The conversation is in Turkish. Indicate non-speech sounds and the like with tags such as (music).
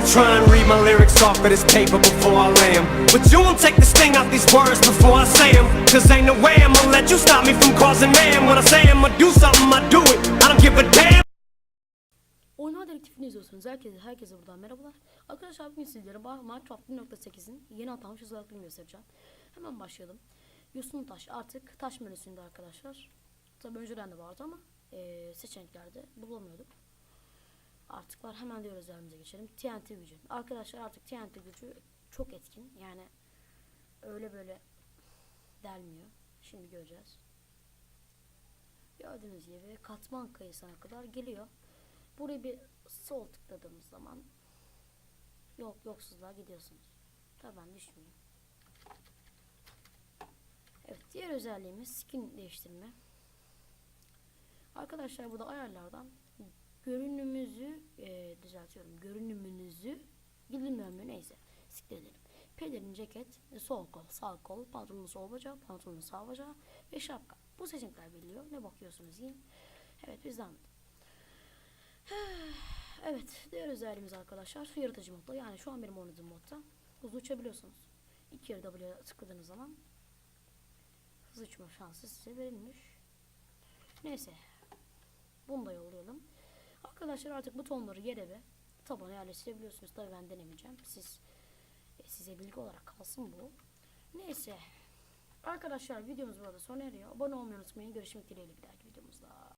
can try and read my lyrics off of this paper before I lay 'em. But you won't take the sting out these words before I say 'em. Cause ain't no way I'ma let you stop me from causing mayhem. When I say I'ma do something, I do it. I don't give a damn. Oyunlar Dedektifini izliyorsunuz. Herkese, herkese buradan merhabalar. Arkadaşlar bugün sizlere Minecraft 1.8'in yeni atanmış özelliklerini göstereceğim. Hemen başlayalım. Yosun taş artık taş menüsünde arkadaşlar. Tabi önceden de vardı ama eee, seçeneklerde bulamıyorduk. Artık var. Hemen diğer özelliğimize geçelim. TNT gücü. Arkadaşlar artık TNT gücü çok etkin. Yani öyle böyle delmiyor. Şimdi göreceğiz. Gördüğünüz gibi katman kayısına kadar geliyor. Buraya bir sol tıkladığımız zaman yok yoksuzluğa gidiyorsunuz. Tabii ben düşmeyeyim. Evet diğer özelliğimiz skin değiştirme. Arkadaşlar burada ayarlardan görünümümüzü e, düzeltiyorum. Görünümünüzü bilmiyorum neyse. Siktir edelim. Pelerin ceket, e, sol kol, sağ kol, pantolonun sol bacağı, pantolonun sağ bacağı ve şapka. Bu seçenekler belirliyor. Ne bakıyorsunuz yiyin. Evet biz devam. (sighs) Evet, diğer özelliğimiz arkadaşlar yaratıcı modda. Yani şu an benim oynadığım modda hızlı uçabiliyorsunuz. İki kere W'ye tıkladığınız zaman hızlı uçma şansı size verilmiş. Neyse, bunu da yollayalım. Arkadaşlar artık butonları yere ve tabana yerleştirebiliyorsunuz. Tabii ben denemeyeceğim. Siz e, size bilgi olarak kalsın bu. Neyse. Arkadaşlar videomuz burada sona eriyor. Abone olmayı unutmayın. Görüşmek dileğiyle bir dahaki videomuzda.